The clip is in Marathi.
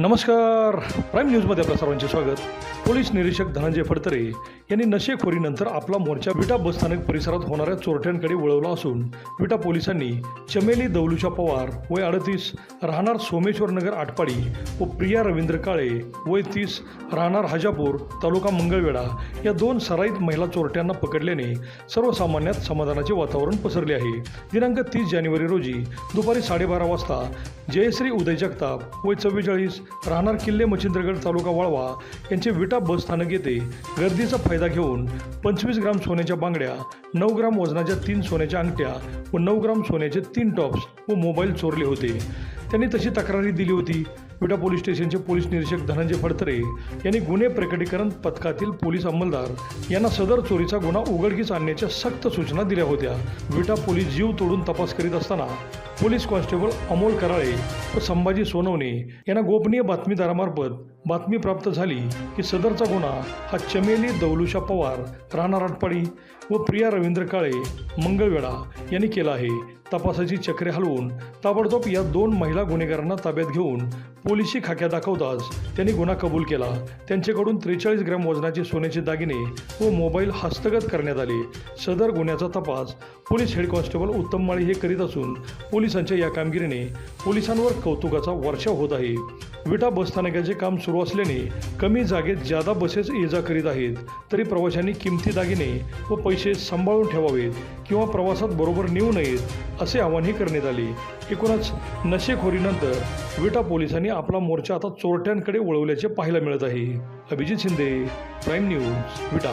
नमस्कार. प्राईम न्यूजमध्ये आपल्या सर्वांचे स्वागत. पोलीस निरीक्षक धनंजय फडतरे यांनी नशेखोरीनंतर आपला मोर्चा विटा बसस्थानक परिसरात होणाऱ्या चोरट्यांकडे वळवला असून विटा पोलिसांनी चमेली दौलुशा पवार वय अडतीस राहणार सोमेश्वर नगर आटपाडी व प्रिया रवींद्र काळे वय तीस राहणार हाजापूर तालुका मंगळवेढा या दोन सराईत महिला चोरट्यांना पकडल्याने सर्वसामान्यात समाधानाचे वातावरण पसरले आहे. दिनांक तीस जानेवारी रोजी दुपारी साडेबारा वाजता जयश्री उदय जगताप वय चव्वेचाळीस राहणार किल्ले मच्छिंद्रगड तालुका वाळवा यांचे विटा बस स्थानक येथे गर्दीचा फायदा घेऊन पंचवीस ग्राम सोन्याच्या बांगड्या नऊ ग्राम वजनाच्या तीन सोन्याच्या अंगठ्या व नऊ ग्राम सोन्याचे तीन टॉप्स व मोबाईल चोरले होते. त्यांनी तशी तक्रारी दिली होती. विटा पोलीस स्टेशनचे पोलीस निरीक्षक धनंजय फडतरे यांनी गुन्हे प्रकटीकरण पथकातील पोलीस अंमलदार यांना सदर चोरीचा गुन्हा उघडकीस आणण्याच्या सक्त सूचना दिल्या होत्या. विटा पोलीस जीव तोडून तपास करीत असताना पोलीस कॉन्स्टेबल अमोल कराळे व संभाजी सोनवणे यांना गोपनीय बातमीदारामार्फत बातमी प्राप्त झाली की सदरचा गुन्हा हा चमेली दौलुषा पवार राहणार राटपाडी व प्रिया रवींद्र काळे मंगळवेढा यांनी केला आहे. तपासाची चक्रे हलवून ताबडतोब या दोन महिला गुन्हेगारांना ताब्यात घेऊन पोलिसी खाक्या दाखवताच त्यांनी गुन्हा कबूल केला. त्यांच्याकडून त्रेचाळीस ग्रॅम वजनाचे सोन्याचे दागिने व मोबाईल हस्तगत करण्यात आले. सदर गुन्ह्याचा तपास पोलीस हेड कॉन्स्टेबल उत्तम माळी हे करीत असून पोलिसांच्या या कामगिरीने पोलिसांवर कौतुकाचा वर्षाव होत आहे. विटा बसस्थानकाचे काम सुरू असल्याने कमी जागेत जादा बसेस ये जा करीत आहेत तरी प्रवाशांनी किमती दागिने व पैसे सांभाळून ठेवावेत किंवा प्रवासात बरोबर नेऊ नयेत असे आवाहनही करण्यात आले. एकूणच नशेखोरीनंतर विटा पोलिसांनी आपला मोर्चा आता चोरट्यांकडे वळवल्याचे पाहायला मिळत आहे. Abhijit Shinde prime news Vita.